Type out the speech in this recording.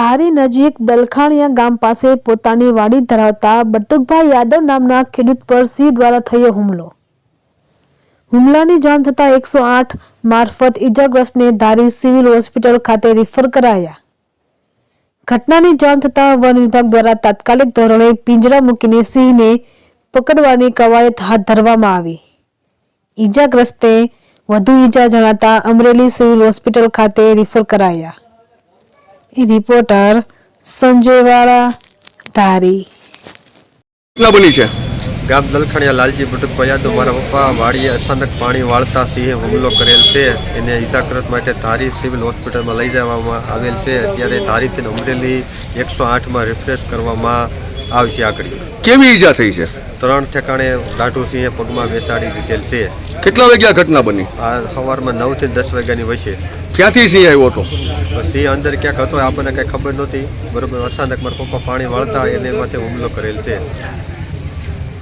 ધારી નજીક દલખાણિયા ગામ પાસે પોતાની વાડી ધરાવતા બટુકભાઈ યાદવ નામના ખેડૂત પર સિંહ દ્વારા થયો હુમલો. હુમલાની જાણ થતાં એકસો આઠ મારફત ઈજાગ્રસ્તને ધારી સિવિલ હોસ્પિટલ ખાતે રિફર કરાયા. ઘટનાની જાણ થતાં વન વિભાગ દ્વારા તાત્કાલિક ધોરણે પિંજરા મૂકીને સિંહને પકડવાની કવાયત હાથ ધરવામાં આવી. ઇજાગ્રસ્તે વધુ ઈજા જણાતા અમરેલી સિવિલ હોસ્પિટલ ખાતે રિફર કરાયા. રિપોર્ટર સંજયવાળા ધારી. કેટલા બની છે? ગામ દલખણિયા લાલજી ભટુક પૈયા તો મારા પપ્પા વાડીએ અચાનક પાણી વાળતા સિંહે હુમલો કરેલ છે. એને ઇજાગ્રસ્ત માટે ધારી સિવિલ હોસ્પિટલમાં લઈ જવામાં આવેલ છે. અત્યારે ધારીથી અમરેલી એકસો આઠમાં રિફ્રેશ કરવામાં આવશે આગળ. કેવી ઈજા થઈ છે? ત્રણ ઠેકાણે દાઢુ સિંહે પગમાં બેસાડી દીધેલ છે. કેટલા વાગ્યા ઘટના બની? આ સવારમાં નવથી દસ વાગ્યાની વચ્ચે. ક્યાંથી સિંહ આવ્યો હતો? સિંહ અંદર ક્યાંક હતો આપણને કંઈ ખબર નહોતી. બરોબર અચાનક મારા પપ્પા પાણી વાળતા એને એમાંથી હુમલો કરેલ છે.